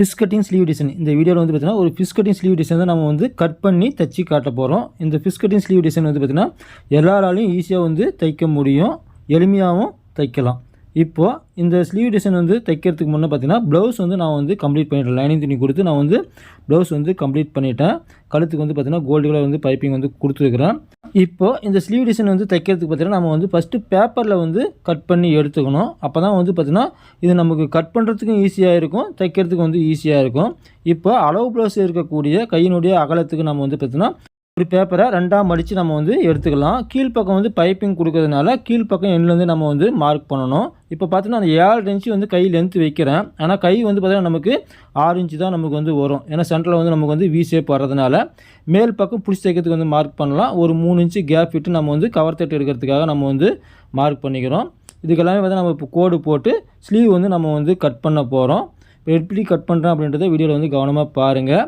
Fish cutting sleeve design இந்த வீடியோவில் வந்து பார்த்தீங்கன்னா ஒரு ஃபிஷ் கட்டிங் ஸ்லீவ் டிசைன் தான் நம்ம வந்து கட் பண்ணி தச்சு காட்ட போகிறோம் இந்த ஃபிஷ் கட்டிங் ஸ்லீவ் டிசைன் வந்து பார்த்திங்கன்னா எல்லாராலையும் ஈஸியாக வந்து தைக்க முடியும். எளிமையாகவும் தைக்கலாம். இப்போது இந்த ஸ்லீவ் டிசைன் வந்து தைக்கிறதுக்கு முன்னே பார்த்தீங்கன்னா ப்ளவுஸ் வந்து நான் வந்து கம்ப்ளீட் பண்ணிட்டேன். லைனிங் துணி கொடுத்து நான் வந்து ப்ளவுஸ் வந்து கம்ப்ளீட் பண்ணிட்டேன். கழுத்துக்கு வந்து பார்த்தீங்கன்னா கோல்டு கலர் வந்து பைப்பிங் வந்து கொடுத்துருக்குறேன். இப்போது இந்த ஸ்லீவ் டிசைன் வந்து தைக்கிறதுக்கு பார்த்தீங்கன்னா நம்ம வந்து ஃபஸ்ட்டு பேப்பரில் வந்து கட் பண்ணி எடுத்துக்கணும். அப்போ தான் வந்து பார்த்திங்கன்னா இது நமக்கு கட் பண்ணுறதுக்கும் ஈஸியாக இருக்கும் தைக்கிறதுக்கு வந்து ஈஸியாக இருக்கும். இப்போ அளவு ப்ளவுஸ் இருக்கக்கூடிய கையினுடைய அகலத்துக்கு நம்ம வந்து பார்த்திங்கன்னா இப்படி பேப்பரை ரெண்டாக மடித்து நம்ம வந்து எடுத்துக்கலாம். கீழ்ப்பக்கம் வந்து பைப்பிங் கொடுக்கறதுனால கீழ்ப்பக்கம் எண்ணிலேருந்து நம்ம வந்து மார்க் பண்ணணும். இப்போ பார்த்தோன்னா அந்த ஏழு இன்ச்சு வந்து கை லென்த்து வைக்கிறேன். ஆனால் கை வந்து பார்த்தீங்கன்னா நமக்கு ஆறு இன்ச்சு தான் நமக்கு வந்து வரும். ஏன்னா சென்டரில் வந்து நமக்கு வந்து வி ஷேப் வர்றதுனால மேல் பக்கம் பிடிச்சி தைக்கிறதுக்கு வந்து மார்க் பண்ணலாம். ஒரு மூணு இன்ச்சு கேப் விட்டு நம்ம வந்து கவர் தட்டு எடுக்கிறதுக்காக நம்ம வந்து மார்க் பண்ணிக்கிறோம். இதுக்கெல்லாமே பார்த்தீங்கன்னா நம்ம இப்போ கோடு போட்டு ஸ்லீவ் வந்து நம்ம வந்து கட் பண்ண போகிறோம் இப்போ எப்படி கட் பண்ணுறோம் அப்படின்றத வீடியோவில் வந்து கவனமாக பாருங்கள்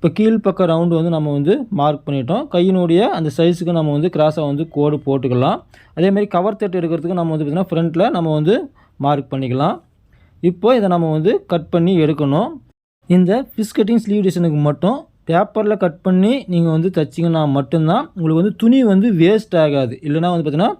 இப்போ கீழ்ப்பக்க ரவுண்டு வந்து நம்ம வந்து மார்க் பண்ணிட்டோம். கையினுடைய அந்த சைஸுக்கு நம்ம வந்து கிராஸாக வந்து கோடு போட்டுக்கலாம். அதேமாதிரி கவர் தட்டு எடுக்கிறதுக்கு நம்ம வந்து பார்த்திங்கன்னா ஃப்ரண்ட்டில் நம்ம வந்து மார்க் பண்ணிக்கலாம். இப்போ இதை நம்ம வந்து கட் பண்ணி எடுக்கணும். இந்த ஃபிஷ் கட்டிங் ஸ்லீவ் டிசைனுக்கு மட்டும் பேப்பரில் கட் பண்ணி நீங்கள் வந்து தைச்சிங்கன்னா மட்டும்தான் உங்களுக்கு வந்து துணி வந்து வேஸ்ட் ஆகாது. இல்லைனா வந்து பார்த்திங்கன்னா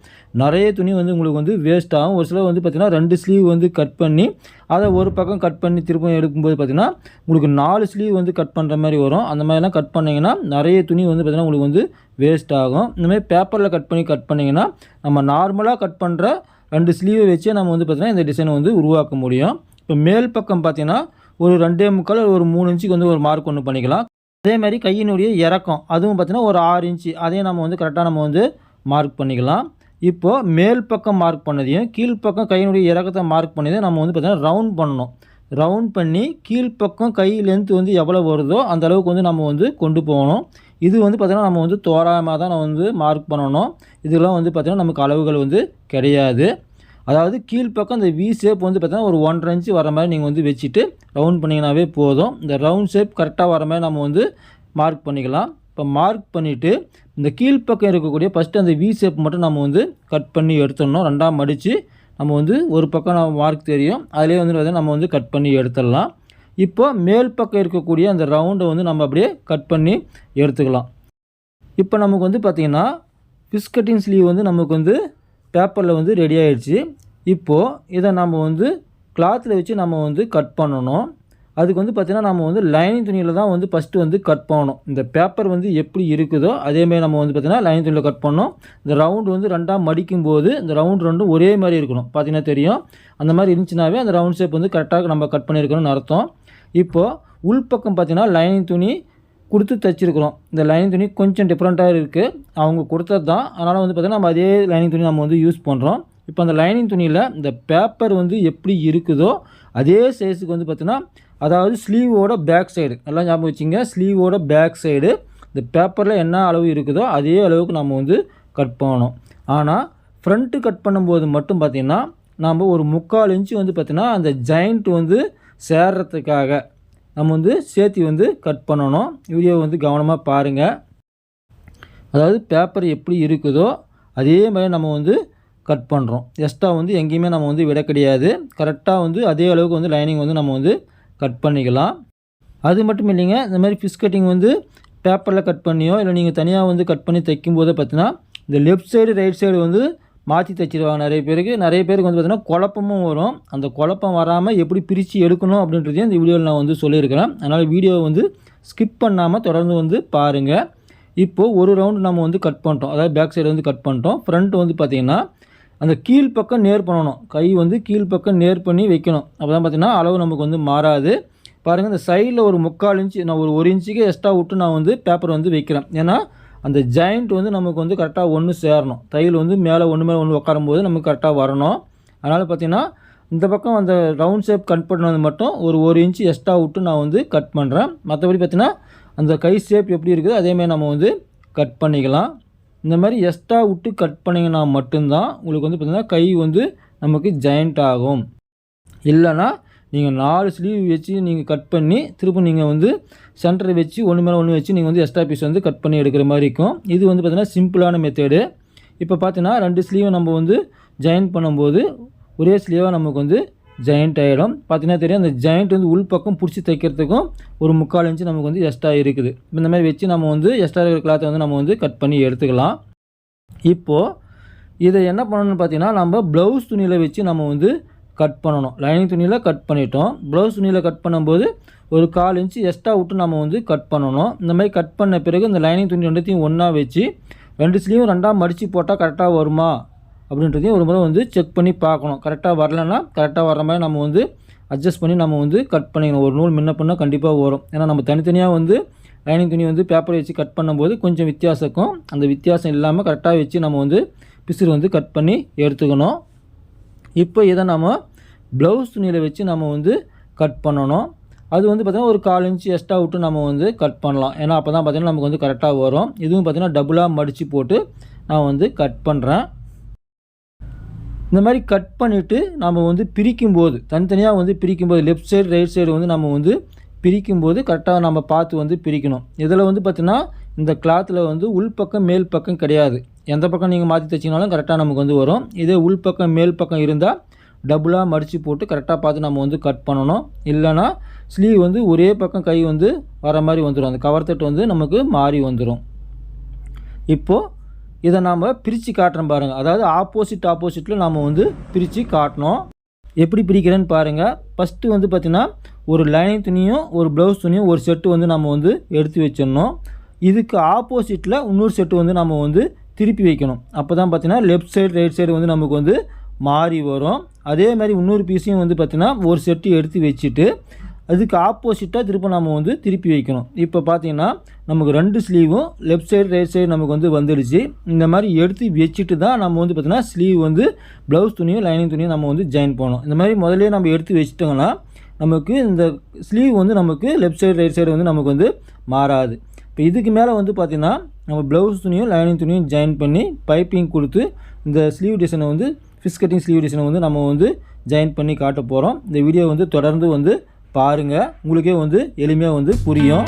நிறைய துணி வந்து உங்களுக்கு வந்து வேஸ்ட் ஆகும். ஒரு சிலர் வந்து பார்த்திங்கன்னா ரெண்டு ஸ்லீவ் வந்து கட் பண்ணி அதை ஒரு பக்கம் கட் பண்ணி திரும்ப எடுக்கும்போது பார்த்திங்கன்னா உங்களுக்கு நாலு ஸ்லீவ் வந்து கட் பண்ணுற மாதிரி வரும். அந்த மாதிரிலாம் கட் பண்ணிங்கன்னா நிறைய துணி வந்து பார்த்திங்கன்னா உங்களுக்கு வந்து வேஸ்ட் ஆகும். இந்தமாதிரி பேப்பரில் கட் பண்ணி கட் பண்ணிங்கன்னா நம்ம நார்மலாக கட் பண்ணுற ரெண்டு ஸ்லீவை வச்சே நம்ம வந்து பார்த்திங்கன்னா இந்த டிசைனை வந்து உருவாக்க முடியும். இப்போ மேல் பக்கம் பார்த்திங்கன்னா ஒரு ரெண்டே முக்கால் ஒரு மூணு இன்ச்சுக்கு வந்து ஒரு மார்க் ஒன்று பண்ணிக்கலாம். அதே மாதிரி கையினுடைய இறக்கம். அதுவும் பார்த்திங்கன்னா ஒரு ஆறு இன்ச்சு அதையும் நம்ம வந்து கரெக்டாக நம்ம வந்து மார்க் பண்ணிக்கலாம். இப்போது மேல் பக்கம் மார்க் பண்ணதையும் கீழ்ப்பக்கம் கையினுடைய இறக்கத்தை மார்க் பண்ணதையும் நம்ம வந்து பார்த்திங்கன்னா ரவுண்ட் பண்ணணும். ரவுண்ட் பண்ணி கீழ்ப்பக்கம் கை லென்த் வந்து எவ்வளோ வருதோ அந்த அளவுக்கு வந்து நம்ம வந்து கொண்டு போகணும். இது வந்து பார்த்திங்கன்னா நம்ம வந்து தோராயமாக தான் நம்ம வந்து மார்க் பண்ணணும். இதெல்லாம் வந்து பார்த்திங்கன்னா நமக்கு அளவுகள் வந்து கிடையாது. அதாவது கீழ்ப்பக்கம் இந்த வி ஷேப் வந்து பார்த்தீங்கன்னா ஒரு ஒன்றரை இன்ச்சு வர மாதிரி நீங்கள் வந்து வச்சுட்டு ரவுண்ட் பண்ணிங்கனாவே போதும். இந்த ரவுண்ட் ஷேப் கரெக்டாக வர மாதிரி நம்ம வந்து மார்க் பண்ணிக்கலாம். இப்போ மார்க் பண்ணிவிட்டு இந்த கீழ்ப்பக்கம் இருக்கக்கூடிய ஃபஸ்ட்டு அந்த வி ஷேப் மட்டும் நம்ம வந்து கட் பண்ணி எடுத்துடணும். ரெண்டாம் மடித்து நம்ம வந்து ஒரு பக்கம் நம்ம மார்க் தெரியும். அதிலே வந்து பார்த்தீங்கன்னா நம்ம வந்து கட் பண்ணி எடுத்துடலாம். இப்போ மேல் பக்கம் இருக்கக்கூடிய அந்த ரவுண்டை வந்து நம்ம அப்படியே கட் பண்ணி எடுத்துக்கலாம். இப்போ நமக்கு வந்து பார்த்திங்கன்னா ஃபிஷ் கட்டிங் ஸ்லீவ் வந்து நமக்கு வந்து பேப்பரில் வந்து ரெடி ஆகிடுச்சு இப்போது இதை நம்ம வந்து கிளாத்தில் வச்சு நம்ம வந்து கட் பண்ணணும். அதுக்கு வந்து பார்த்திங்கன்னா நம்ம வந்து லைனிங் துணியில் தான் வந்து ஃபஸ்ட்டு வந்து கட் பண்ணணும். இந்த பேப்பர் வந்து எப்படி இருக்குதோ அதேமாதிரி நம்ம வந்து பார்த்திங்கன்னா லைனிங் துணியில் கட் பண்ணோம் இந்த ரவுண்டு வந்து ரெண்டாக மடிக்கும் போது இந்த ரவுண்ட் ரெண்டும் ஒரே மாதிரி இருக்கணும். பார்த்திங்கன்னா தெரியும். அந்த மாதிரி இருந்துச்சுனாவே அந்த ரவுண்ட் ஷேப் வந்து கரெக்டாக நம்ம கட் பண்ணியிருக்கணும்னு அர்த்தம். இப்போது உள்பக்கம் பார்த்திங்கன்னா லைனிங் துணி கொடுத்து தைச்சிருக்கிறோம். இந்த லைனிங் துணி கொஞ்சம் டிஃப்ரெண்ட்டாக இருக்குது அவங்க கொடுத்தது தான். அதனால் வந்து பார்த்திங்கன்னா நம்ம அதே லைனிங் துணி நம்ம வந்து யூஸ் பண்ணுறோம் இப்போ அந்த லைனிங் துணியில் இந்த பேப்பர் வந்து எப்படி இருக்குதோ அதே சைஸுக்கு வந்து பார்த்திங்கன்னா அதாவது ஸ்லீவோட பேக் சைடு நல்லா ஞாபகம் வச்சுங்க. ஸ்லீவோட பேக் சைடு இந்த பேப்பரில் என்ன அளவு இருக்குதோ அதே அளவுக்கு நம்ம வந்து கட் பண்ணணும். ஆனால் ஃப்ரண்ட்டு கட் பண்ணும்போது மட்டும் பார்த்திங்கன்னா நம்ம ஒரு முக்கால் இன்ச்சு வந்து பார்த்திங்கன்னா அந்த ஜாயிண்ட் வந்து சேர்றதுக்காக நம்ம வந்து சேர்த்தி வந்து கட் பண்ணணும். வீடியோ வந்து கவனமாக பாருங்கள் அதாவது பேப்பர் எப்படி இருக்குதோ அதே மாதிரி நம்ம வந்து கட் பண்ணுறோம் எக்ஸ்ட்ரா வந்து எங்கேயுமே நம்ம வந்து விட கிடையாது. கரெக்டாக வந்து அதே அளவுக்கு வந்து லைனிங் வந்து நம்ம வந்து கட் பண்ணிக்கலாம். அது மட்டும் இல்லைங்க இந்த மாதிரி ஃபிஷ் கட்டிங் வந்து பேப்பரில் கட் பண்ணியோ இல்லை நீங்கள் தனியாக வந்து கட் பண்ணி தைக்கும் போதே பார்த்தீங்கன்னா இந்த லெஃப்ட் சைடு ரைட் சைடு வந்து மாற்றி தைச்சிருவாங்க நிறைய பேருக்கு. நிறைய பேருக்கு வந்து பார்த்திங்கன்னா குழப்பமும் வரும். அந்த குழப்பம் வராமல் எப்படி பிரித்து எடுக்கணும் அப்படின்றதையும் இந்த வீடியோவில் நான் வந்து சொல்லியிருக்கிறேன். அதனால் வீடியோவை வந்து ஸ்கிப் பண்ணாமல் தொடர்ந்து வந்து பாருங்கள் இப்போது ஒரு ரவுண்டு நம்ம வந்து கட் பண்ணிட்டோம். அதாவது பேக் சைடு வந்து கட் பண்ணிட்டோம். ஃப்ரண்ட் வந்து பார்த்திங்கன்னா அந்த கீழ்ப்பக்கம் நேர் பண்ணணும். கை வந்து கீழ்ப்பக்கம் நேர் பண்ணி வைக்கணும். அப்போ தான் பார்த்திங்கன்னா அளவு நமக்கு வந்து மாறாது. பாருங்கள் இந்த சைடில் ஒரு முக்கால் இன்ச்சு நான் ஒரு ஒரு இன்ச்சுக்கு எக்ஸ்ட்ரா விட்டு நான் வந்து பேப்பர் வந்து வைக்கிறேன். ஏன்னா அந்த ஜாயிண்ட் வந்து நமக்கு வந்து கரெக்டாக ஒன்று சேரணும். தையல் வந்து மேலே ஒன்று மேலே ஒன்று உட்காரும்போது நமக்கு கரெக்டாக வரணும். அதனால் பார்த்திங்கன்னா இந்த பக்கம் அந்த ரவுண்ட் ஷேப் கட் பண்ணது மட்டும் ஒரு ஒரு இன்ச்சு எக்ஸ்ட்ரா விட்டு நான் வந்து கட் பண்ணுறேன் மற்றபடி பார்த்திங்கன்னா அந்த கை ஷேப் எப்படி இருக்குதோ அதேமாதிரி நம்ம வந்து கட் பண்ணிக்கலாம். இந்த மாதிரி எக்ஸ்ட்ரா விட்டு கட் பண்ணிங்கன்னா மட்டும்தான் உங்களுக்கு வந்து பார்த்திங்கன்னா கை வந்து நமக்கு ஜாயிண்ட் ஆகும். இல்லைன்னா நீங்கள் நாலு ஸ்லீவ் வச்சு நீங்கள் கட் பண்ணி திரும்ப நீங்கள் வந்து சென்டரை வச்சு ஒன்று மேலே ஒன்று வச்சு நீங்கள் வந்து எக்ஸ்ட்ரா பீஸ் வந்து கட் பண்ணி எடுக்கிற மாதிரி இருக்கும். இது வந்து பார்த்திங்கன்னா சிம்பிளான மெத்தேடு இப்போ பார்த்தீங்கன்னா ரெண்டு ஸ்லீவை நம்ம வந்து ஜாயின் பண்ணும்போது ஒரே ஸ்லீவாக நமக்கு வந்து ஜாயிண்ட் ஆகிடும் பார்த்தீங்கன்னா தெரியும் அந்த ஜாயிண்ட் வந்து உள் பக்கம் பிடிச்சி தைக்கிறதுக்கும் ஒரு முக்கால் இன்ச்சு நமக்கு வந்து எக்ஸ்ட்ரா இருக்குது. இந்த மாதிரி வச்சு நம்ம வந்து எக்ஸ்ட்ரா இருக்கிற கிளாத்தை வந்து நம்ம வந்து கட் பண்ணி எடுத்துக்கலாம். இப்போது இதை என்ன பண்ணணும்னு பார்த்தீங்கன்னா நம்ம ப்ளவுஸ் துணியில் வச்சு நம்ம வந்து கட் பண்ணணும். லைனிங் துணியில் கட் பண்ணிட்டோம். ப்ளவுஸ் துணியில் கட் பண்ணும்போது ஒரு கால் இன்ச்சு எக்ஸ்ட்ரா விட்டு நம்ம வந்து கட் பண்ணணும். இந்த மாதிரி கட் பண்ண பிறகு இந்த லைனிங் துணி ரெண்டுத்தையும் ஒன்றா வச்சு ரெண்டு ஸ்லீவும் ரெண்டாக மடித்து போட்டால் கரெக்டாக வருமா? அப்படின்றதையும் ஒரு முறை வந்து செக் பண்ணி பார்க்கணும். கரெக்டாக வரலன்னா கரெக்டாக வர மாதிரி நம்ம வந்து அட்ஜஸ்ட் பண்ணி நம்ம வந்து கட் பண்ணிக்கணும். ஒரு நூல் முன்ன பண்ணால் கண்டிப்பாக வரும். ஏன்னா நம்ம தனித்தனியாக வந்து லைனிங் துணி வந்து பேப்பர் வச்சு கட் பண்ணும்போது கொஞ்சம் வித்தியாசம் அந்த வித்தியாசம் இல்லாமல் கரெக்டாக வச்சு நம்ம வந்து பிசுறு வந்து கட் பண்ணி எடுத்துக்கணும். இப்போ இதை நம்ம ப்ளவுஸ் துணியில் வச்சு நம்ம வந்து கட் பண்ணணும். அது வந்து பார்த்திங்கன்னா ஒரு கால் இன்ச்சு எக்ஸ்ட்ரா விட்டு நம்ம வந்து கட் பண்ணலாம். ஏன்னா அப்போ தான் பார்த்திங்கன்னா நமக்கு வந்து கரெக்டாக வரும். இதுவும் பார்த்திங்கன்னா டபுளாக மடித்து போட்டு நான் வந்து கட் பண்ணுறேன் இந்த மாதிரி கட் பண்ணிவிட்டு நம்ம வந்து பிரிக்கும்போது தனித்தனியாக வந்து பிரிக்கும்போது லெஃப்ட் சைடு ரைட் சைடு வந்து நம்ம வந்து பிரிக்கும்போது கரெக்டாக நம்ம பார்த்து வந்து பிரிக்கணும். இதில் வந்து பார்த்திங்கன்னா இந்த கிளாத்தில் வந்து உள்பக்கம் மேல் பக்கம் கிடையாது. எந்த பக்கம் நீங்கள் மாற்றி தைச்சிங்கனாலும் கரெக்டாக நமக்கு வந்து வரும். இதே உள்பக்கம் மேல் பக்கம் இருந்தால் டபுளாக மடித்து போட்டு கரெக்டாக பார்த்து நம்ம வந்து கட் பண்ணணும். இல்லைனா ஸ்லீவ் வந்து ஒரே பக்கம் கை வந்து வர மாதிரி வந்துடும் அந்த கவர் தட்டு வந்து நமக்கு மாறி வந்துடும் இப்போது இதை நாம் பிரித்து காட்டுறோம் பாருங்கள் அதாவது ஆப்போசிட் ஆப்போசிட்டில் நாம் வந்து பிரித்து காட்டணும். எப்படி பிரிக்கிறேன்னு பாருங்கள் ஃபஸ்ட்டு வந்து பார்த்திங்கன்னா ஒரு லைனிங் துணியும் ஒரு ப்ளவுஸ் துணியும் ஒரு செட்டு வந்து நம்ம வந்து எடுத்து வச்சிடணும். இதுக்கு ஆப்போசிட்டில் இன்னொரு செட்டு வந்து நம்ம வந்து திருப்பி வைக்கணும். அப்போ தான் பார்த்தீங்கன்னா லெஃப்ட் சைடு ரைட் சைடு வந்து நமக்கு வந்து மாறி வரும். அதே மாதிரி இன்னொரு பீஸையும் வந்து பார்த்திங்கன்னா ஒரு செட்டு எடுத்து வச்சுட்டு அதுக்கு ஆப்போசிட்டாக திரும்ப நம்ம வந்து திருப்பி வைக்கணும். இப்போ பார்த்தீங்கன்னா நமக்கு ரெண்டு ஸ்லீவும் லெஃப்ட் சைடு ரைட் சைடு நமக்கு வந்து வந்துடுச்சு. இந்த மாதிரி எடுத்து வச்சுட்டு தான் நம்ம வந்து பார்த்திங்கன்னா ஸ்லீவ் வந்து ப்ளவுஸ் துணியும் லைனிங் துணியும் நம்ம வந்து ஜாயின் பண்ணணும். இந்த மாதிரி முதலே நம்ம எடுத்து வச்சுட்டோங்கன்னா நமக்கு இந்த ஸ்லீவ் வந்து நமக்கு லெஃப்ட் சைடு ரைட் சைடு வந்து நமக்கு வந்து மாறாது. இப்போ இதுக்கு மேலே வந்து பார்த்திங்கன்னா நம்ம ப்ளவுஸ் துணியும் லைனிங் துணியும் ஜாயின் பண்ணி பைப்பிங் கொடுத்து இந்த ஸ்லீவ் டிசைனை வந்து ஃபிஷ் கட்டிங் ஸ்லீவ் டிசைனை வந்து நம்ம வந்து ஜாயின் பண்ணி காட்ட போகிறோம் இந்த வீடியோ வந்து தொடர்ந்து வந்து பாருங்கள் உங்களுக்கே வந்து எளிமையாக வந்து புரியும்.